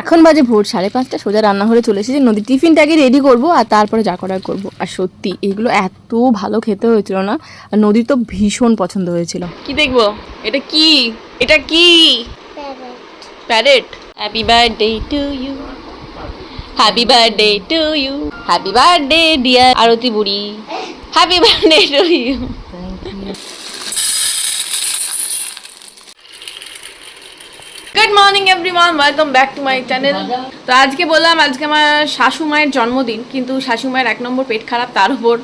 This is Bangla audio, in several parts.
এখন বাজে ভোর, সাড়ে পাঁচটা, সোজা রান্নাঘরে চলে এসেছি। নদীর টিফিনটাকে রেডি করব আর তারপরে যা করার করব। আর সত্যি, এগুলো এত ভালো খেতে হয়েছিল না, আর নদীর তো ভীষণ পছন্দ হয়েছিল। কি দেখব? এটা কি? এটা কি? Parrot happy birthday to you happy birthday to you happy birthday dear Arti বুড়ি happy birthday to you good morning everyone welcome back to my channel তো আজকে বললাম, আজকে আমার শাশু মায়ের জন্মদিন, কিন্তু শাশু মায়ের এক নম্বর পেট খারাপ, তার উপর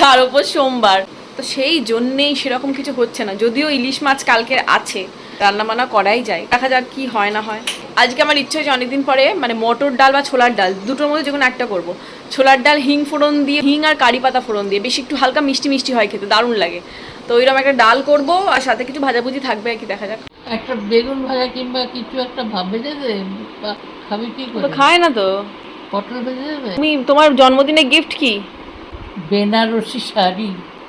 তার উপর সোমবার। তো সেই জন্যেই সেরকম কিছু হচ্ছে না। যদিও ইলিশ মাছ কালকের আছে রান্না বান্না করাই যায়। দেখা যাক কি হয় না হয়। আজকে আমার ইচ্ছে হয়েছে অনেকদিন পরে মানে মটর ডাল বা ছোলার ডাল, দুটোর মধ্যে যে কোনো একটা করব। ছোলার ডাল, হিং ফোড়ন দিয়ে, হিং আর কারি পাতা ফোড়ন দিয়ে, বেশি একটু হালকা মিষ্টি মিষ্টি হয় খেতে, দারুণ লাগে। তো ওইরকম একটা ডাল করব আর সাথে কিছু ভাজাভুজি থাকবে আর কি দেখা যাক। একটা বেগুন ভাজা কিংবা কিছু একটা ভাব ভেজে দে খাবি কি তো করে? খায় না তো। পটল ভেজে দেবে? তুমি তোমার জন্মদিনে গিফট কি? বেনারসি শাড়ি।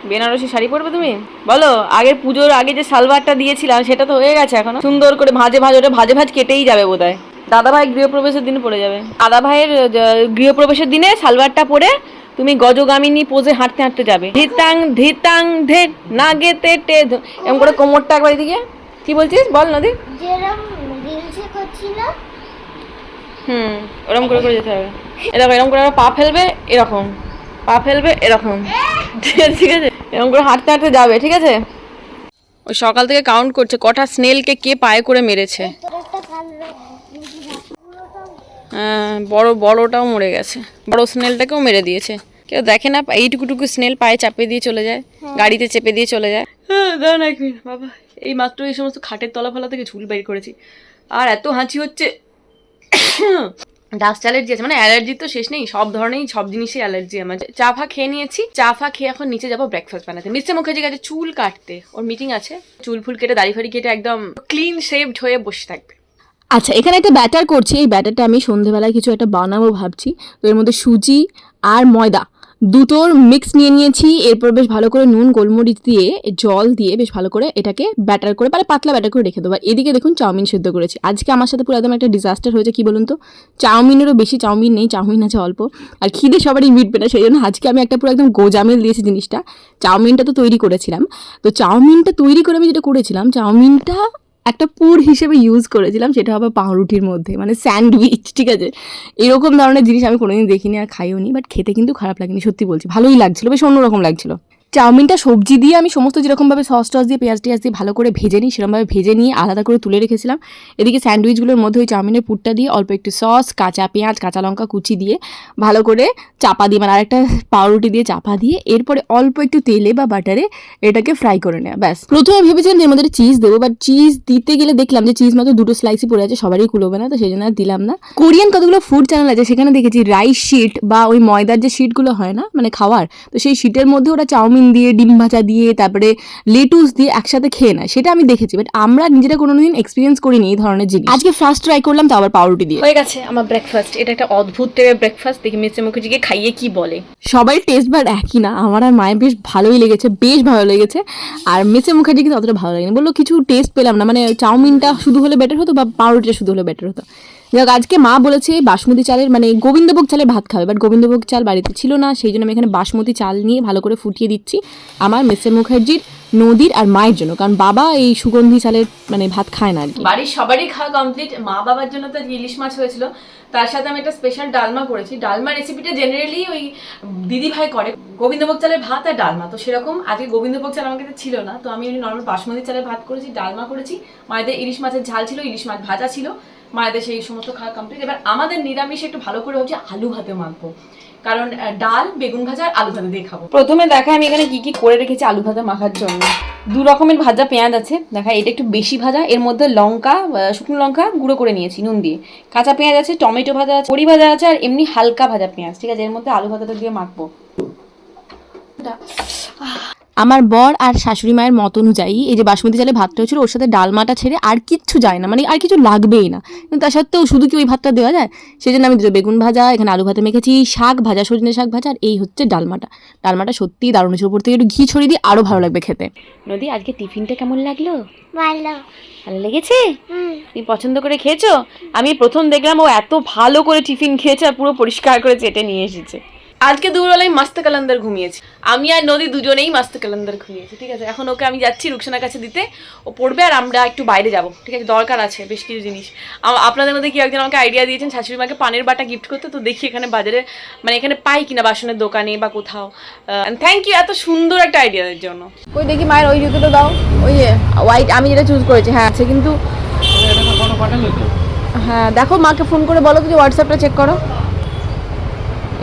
বেনারসি শাড়ি পরবে তুমি? বলো আগের পুজোর আগে যে সালভারটা দিয়েছিলাম সেটা তো হয়ে গেছে এখনও। সুন্দর করে ভাজে ভাজ ওটা ভাজে ভাজ কেটেই যাবে বোধহয়। দাদা ভাই গৃহপ্রবেশের দিন পড়ে যাবে। দাদা ভাইয়ের গৃহপ্রবেশের দিনে সালভারটা পরে তুমি গজগামিনী পোজে হাঁটতে হাঁটতে যাবে। ধিতাং ধিতাং ধে না গেতে টে এরকম করে কোমরটা একবার এদিকে কি বলছিস? বল নদী যেরম রিলসে করছিল। হুম ওরকম করে করে যেতে হবে। এরকম এরকম করে পা ফেলবে এরকম। পা ফেলবে এরকম। ঠিক আছে? ঠিক আছে এরকম করে হাঁটতে হাঁটতে যাবে ঠিক আছে? ওই সকাল থেকে কাউন্ট করছে কটা স্নেলকে কে পায়ে করে মেরেছে তোর একটা ভালো হ্যাঁ, বড় বড়টাও মরে গেছে। বড় স্নেলটাকেও মেরে দিয়েছে। কেউ দেখে না এইটুকুটুকু স্নেল পায়ে চাপে দিয়ে চলে যায় গাড়িতে চেপে দিয়ে চলে যায়। হ্যাঁ দাঁড়ান এক মিনিট বাবা এই মাত্র এই সমস্ত খাটের তলা ফলা থেকে ঝুল বের করেছি। আর এত হাঁচি হচ্ছে। ডাস্ট অ্যালার্জি আছে মানে অ্যালার্জি তো শেষ নেই সব ধরনেরই সব জিনিসই অ্যালার্জি আমার। চা ফা খেয়ে নিয়েছি চা ফা খেয়ে এখন নিচে যাব ব্রেকফাস্ট বানাতে। মিস্টার মুখার্জি গেছে চুল কাটতে ওর মিটিং আছে। চুল ফুল কেটে দাড়ি ফাড়ি কেটে একদম ক্লিন শেভড হয়ে বসে থাকবে। আচ্ছা এখানে একটা ব্যাটার করছি। এই ব্যাটারটা আমি সন্ধেবেলায় কিছু একটা বানাবো ভাবছি। তো এর মধ্যে সুজি আর ময়দা দুটোর মিক্স নিয়ে নিয়েছি। এরপর বেশ ভালো করে নুন, গোলমরিচ দিয়ে, জল দিয়ে বেশ ভালো করে এটাকে ব্যাটার করে মানে পাতলা ব্যাটার করে রেখে দেবো। আর এদিকে দেখুন চাউমিন সেদ্ধ করেছি। আজকে আমার সাথে পুরো একদম একটা ডিজাস্টার হয়েছে, কি বলুন তো? চাউমিনেরও বেশি চাউমিন নেই, চাউমিন আছে অল্প। আর খিদে সবারই মিটবে না, সেই জন্য আজকে আমি একটা পুরো একদম গোজামিল দিয়েছি জিনিসটা। চাউমিনটা তো তৈরি করেছিলাম। তো চাউমিনটা তৈরি করে আমি যেটা করেছিলাম, চাউমিনটা একটা পুর হিসেবে ইউজ করেছিলাম, সেটা হবে পাউরুটির মধ্যে মানে স্যান্ডউইচ, ঠিক আছে? এরকম ধরনের জিনিস আমি কোনোদিন দেখিনি আর খাইও নি বাট খেতে কিন্তু খারাপ লাগেনি, সত্যি বলছি। ভালোই লাগছিল, বেশ অন্যরকম লাগছিল। চাউমিনটা সবজি দিয়ে আমি সমস্ত যেরকমভাবে সস টস দিয়ে, পেঁয়াজ টিয়াজ দিয়ে ভালো করে ভেজে নিই, সেরকমভাবে ভেজে নিয়ে আলাদা করে তুলে রেখেছিলাম। এদিকে স্যান্ডউইচগুলোর মধ্যে ওই চাউমিনের পুরটা দিয়ে অল্প একটু সস, কাঁচা পেঁয়াজ, কাঁচা লঙ্কা কুচি দিয়ে ভালো করে চাপা দিয়ে মানে আরেকটা পাউরুটি দিয়ে চাপা দিয়ে এরপরে অল্প একটু তেলে বা বাটারে এটাকে ফ্রাই করে নেওয়া, ব্যাস। প্রথমে ভেবেছিলাম যে মধ্যে চিজ দেবো বাট চিজ দিতে গেলে দেখলাম যে চিজ মাত্র দুটো স্লাইসই পড়ে আছে, সবারই কুলোবে না, তো সেই জন্য আর দিলাম না। কোরিয়ান কতগুলো ফুড চ্যানেল আছে, সেখানে দেখেছি রাইস শিট বা ওই ময়দার যে শিটগুলো হয় না মানে খাওয়ার, তো সেই শিটের মধ্যে ওরা চাউমিন দিয়ে ডিম ভাজা দিয়ে তারপরে লেটুস দিয়ে একসাথে খেয়ে নেয়। সেটা আমি দেখেছি বাট আমরা নিজেরা কোনোদিন এক্সপিরিয়েন্স করিনি এই ধরনের জিনিস। আজকে ফার্স্ট ট্রাই করলাম তো আবার পাউরুটি দিয়ে। হয়ে গেছে আমার ব্রেকফাস্ট এটা একটা অদ্ভুত টাইপের ব্রেকফাস্ট দেখি মিস্টার মুখার্জিকে খাইয়ে কি বলে। সবাই টেস্ট বার একই না। আমার আর মায়ের বেশ ভালোই লেগেছে বেশ ভালো লেগেছে। আর মিস্টার মুখার্জি কিন্তু অতটা ভালো লাগেনি বলল কিছু টেস্ট পেলাম না। মানে চাউমিনটা শুধু হলে বেটার হতো বা পাউরুটিটা শুধু হলে বেটার হতো? যাক, আজকে মা বলেছে বাসমতি চালের মানে গোবিন্দভোগ চালের ভাত খাবে বাট গোবিন্দভোগ চাল বাড়িতে ছিল না, সেই জন্য আমি এখানে বাসমতি চাল নিয়ে ভালো করে ফুটিয়ে দিচ্ছি আমার মিস্টার মুখার্জির নদীর আর মায়ের জন্য, কারণ বাবা এই সুগন্ধি চালের মানে ভাত খায় না আর কি। বাড়ির সবারই খাওয়া কমপ্লিট মা বাবার জন্য তো ইলিশ মাছ হয়েছিল, তার সাথে আমি একটা স্পেশাল ডালমা করেছি, ডালমা রেসিপিটা জেনারেলি ওই দিদি ভাই করে, গোবিন্দভোগ চালের ভাত আর ডালমা, তো সেরকম আজকে গোবিন্দভোগ চাল আমার কাছে ছিল না, তো আমি নর্মাল বাসমতি চালের ভাত করেছি, ডালমা করেছি, মায়েদের ইলিশ মাছের ঝাল ছিল, ইলিশ মাছ ভাজা ছিল মায়েদের সেই সমস্ত খাওয়া কমপ্লিট এবার আমাদের নিরামিষে একটু ভালো করে হচ্ছে আলু ভাতে মাখবো। কারণ ডাল বেগুন ভাজা আর আলু ভাতে দিয়ে খাব। প্রথমে দেখা আমি এখানে কি কি করে রেখেছি আলু ভাজা মাখার জন্য। দু রকমের ভাজা পেঁয়াজ আছে দেখা এটা একটু বেশি ভাজা। এর মধ্যে লঙ্কা শুকনো লঙ্কা গুঁড়ো করে নিয়েছি নুন দিয়ে। কাঁচা পেঁয়াজ আছে টমেটো ভাজা আছে বড়ি ভাজা আছে আর এমনি হালকা ভাজা পেঁয়াজ। ঠিক আছে এর মধ্যে আলু ভাজাটা দিয়ে মাখবো। আমার বর আর শাশুড়ি মায়ের মত অনুযায়ী এই যে বাসমতি চালে ভাতটা হচ্ছিল ওর সাথে ডালমাটা ছেড়ে আর কিচ্ছু যায় না মানে আর কিছু লাগবেই না। কিন্তু তা সত্ত্বেও শুধু কি ওই ভাতটা দেওয়া যায়? সেই জন্য আমি দুটো বেগুন ভাজা এখানে আলু ভাতে মেখেছি শাক ভাজা সজনে শাক ভাজা আর এই হচ্ছে ডালমাটা ডালমাটা সত্যিই দারুণ উপর থেকে একটু ঘি ছড়িয়ে দিয়ে আরও ভালো লাগবে খেতে। নদী আজকে টিফিনটা কেমন লাগল? ভালো। ভালো লেগেছে? তুমি পছন্দ করে খেয়েছো? আমি প্রথম দেখলাম ও এত ভালো করে টিফিন খেয়েছে আর পুরো পরিষ্কার করে চেটে নিয়ে এসেছে। আজকে দুপুরবেলায় মাস্ত কালান্দার ঘুমিয়েছি। আমি আর নদী দুজনেই মাস্ত কালান্দার ঘুমিয়েছি ঠিক আছে? এখন ওকে আমি যাচ্ছি রুকসানার কাছে দিতে। ও পড়বে আর আমরা একটু বাইরে যাব ঠিক আছে? দরকার আছে বেশ কিছু জিনিস। আপনাদের মধ্যে কি একজন আমাকে আইডিয়া দিয়েছেন শাশুড়ি মাকে পানের বাটা গিফট করতে তো দেখি এখানে বাজারে মানে এখানে পাই কিনা বাসনের দোকানে বা কোথাও। থ্যাংক ইউ এত সুন্দর একটা আইডিয়ার জন্য। ওই দেখি মায়ের ওই জুতোটা দাও ওই হোয়াইট আমি যেটা চুজ করেছি হ্যাঁ আছে কিন্তু হ্যাঁ দেখো মাকে ফোন করে বলো তো যে হোয়াটসঅ্যাপটা চেক করো।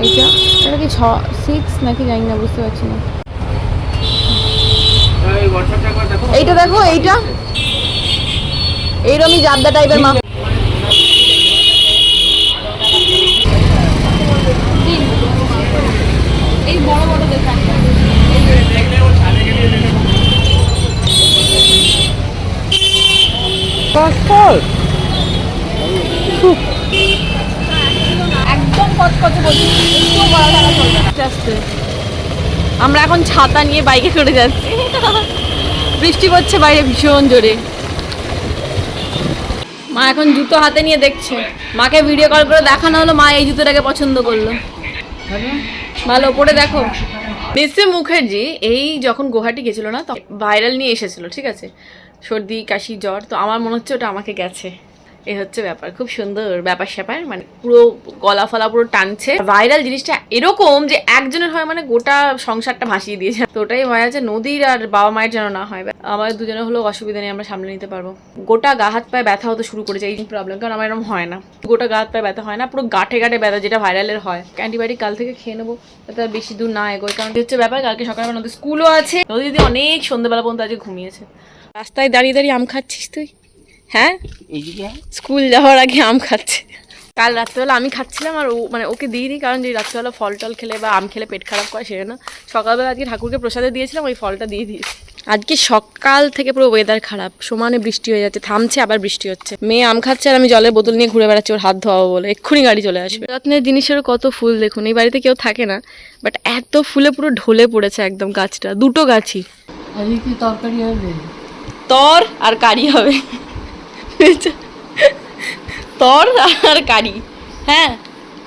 এইটা? এটা কি ছ সিক্স নাকি জানি না বুঝতে পারছি না। এইটা দেখো এইটা? এইরকমই জাবদা টাইপের মা। এই বড় বড় দেখা। একদম আমরা এখন ছাতা নিয়ে বাইকে করে যাচ্ছি। বৃষ্টি পড়ছে বাইরে ভীষণ জোরে। মা এখন জুতো হাতে নিয়ে দেখছে। মাকে ভিডিও কল করে দেখানো হলো, মা এই জুতোটাকে পছন্দ করল। ভালো পরে দেখো। মিসে মুখার্জি, এই যখন গুয়াহাটি গেছিল না, তখন ভাইরাল নিয়ে এসেছিল, ঠিক আছে? সর্দি, কাশি, জ্বর, তো আমার মনে হচ্ছে ওটা আমাকে গেছে। এই হচ্ছে ব্যাপার, খুব সুন্দর ব্যাপার স্যাপার মানে পুরো গলা ফলা পুরো টানছে। ভাইরাল জিনিসটা এরকম যে একজনের হয় মানে গোটা সংসারটা ভাসিয়ে দিয়েছে। তো ওটাই ভয় আছে, নদীর আর বাবা মায়ের যেন না হয়। আমার দুজনে হলো অসুবিধা নেই, আমরা সামলে নিতে পারব। গোটা গা হাত পায়ে ব্যথা হতে শুরু করেছে, এই প্রবলেম কারণ আমার এরকম হয় না। গোটা গা হাত পায়ে ব্যথা হয় না, পুরো গাঁঠে গাঁঠে ব্যথা যেটা ভাইরালের হয়। অ্যান্টিবায়োটিক কাল থেকে খেয়ে নেব, যাতে আর বেশি দূর না এগোয়, কারণ হচ্ছে ব্যাপার, কালকে সকালবেলা নদী স্কুলও আছে। নদী দিদি অনেক সন্ধ্যেবেলা পর্যন্ত আজকে ঘুমিয়েছে। রাস্তায় দাঁড়িয়ে দাঁড়িয়ে আম খাচ্ছিস তুই? হ্যাঁ? স্কুল যাওয়ার আগে আম খাচ্ছে। কাল রাত্রেবেলা আমি খাচ্ছিলাম আর ও মানে ওকে দিইনি কারণ যে রাত্রেবেলা ফল টল খেলে বা আম খেলে পেট খারাপ করে সেজন্য সকালবেলা আজকে ঠাকুরকে প্রসাদে দিয়েছিলাম ওই ফলটা দিয়ে দিয়েছি। আজকে সকাল থেকে পুরো ওয়েদার খারাপ। সমানে বৃষ্টি হয়ে যাচ্ছে থামছে আবার বৃষ্টি হচ্ছে। মেয়ে আম খাচ্ছে আর আমি জলের বোতল নিয়ে ঘুরে বেড়াচ্ছি ওর হাত ধোয়াবো বলে। এক্ষুনি গাড়ি চলে আসবে। যত্নের জিনিসেরও কত ফুল দেখুন এই বাড়িতে কেউ থাকে না বাট এত ফুলে পুরো ঢলে পড়েছে একদম গাছটা দুটো গাছই। তরকারি হবে? তর আর কারি হবে। তর আর কারি হ্যাঁ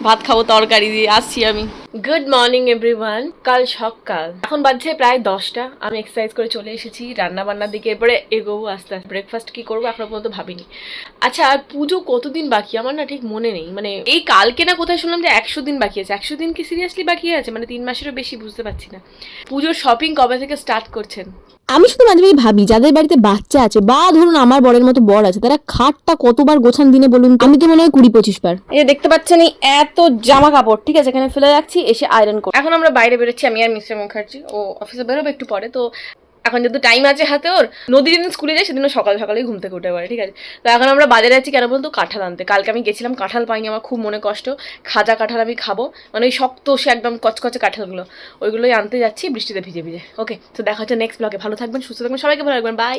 ভাত খাব তরকারি দিয়ে আসছি আমি। গুড মর্নিং এভরিওয়ান কাল সকাল এখন বাজছে প্রায় দশটা। আমি এক্সারসাইজ করে চলে এসেছি রান্না বান্নার দিকে। এরপরে এগোবো আস্তে আস্তে। ব্রেকফাস্ট কি করব এখনও পর্যন্ত ভাবিনি। আচ্ছা আর পুজো কতদিন বাকি? আমার না ঠিক মনে নেই। মানে এই কালকে না কোথায় শুনলাম যে একশো দিন বাকি আছে। একশো দিন কি সিরিয়াসলি বাকি আছে? মানে তিন মাসেরও বেশি বুঝতে পারছি না। পুজোর শপিং কবে থেকে স্টার্ট করছেন? আমি শুধু মাঝে মাঝে ভাবি যাদের বাড়িতে বাচ্চা আছে বা ধরুন আমার বরের মতো বর আছে তারা খাটটা কতবার গোছান দিনে বলুন আমি তো মনে হয় কুড়ি পঁচিশ বার। এই দেখতে পাচ্ছেন এই এত জামা কাপড় ঠিক আছে? এখানে ফেলে রাখছি। এসে আয়রন করব এখন আমরা বাইরে বেরোচ্ছি, আমি আর মিস্টার মুখার্জি। ও অফিসে বেরোবে একটু পরে, তো এখন যেহেতু টাইম আছে হাতে ওর নদী যেদিন স্কুলে যায়, সেদিনও সকাল সকালেই ঘুম থেকে উঠে পারে ঠিক আছে? তো এখন আমরা বাজারে যাচ্ছি কেন বলতো? কাঁঠাল আনতে। কালকে আমি গেছিলাম, কাঁঠাল পাইনি, আমার খুব মনে কষ্ট। খাজা কাঁঠাল আমি খাব। মানে ওই শক্ত, সে একদম কচকচে কাঁঠালগুলো। ওইগুলোই আনতে যাচ্ছি, বৃষ্টিতে ভিজে ভিজে। ওকে তো দেখা হচ্ছে নেক্সট ব্লগে ভালো থাকবেন, সুস্থ থাকবেন, সবাইকে ভালো রাখবেন বাই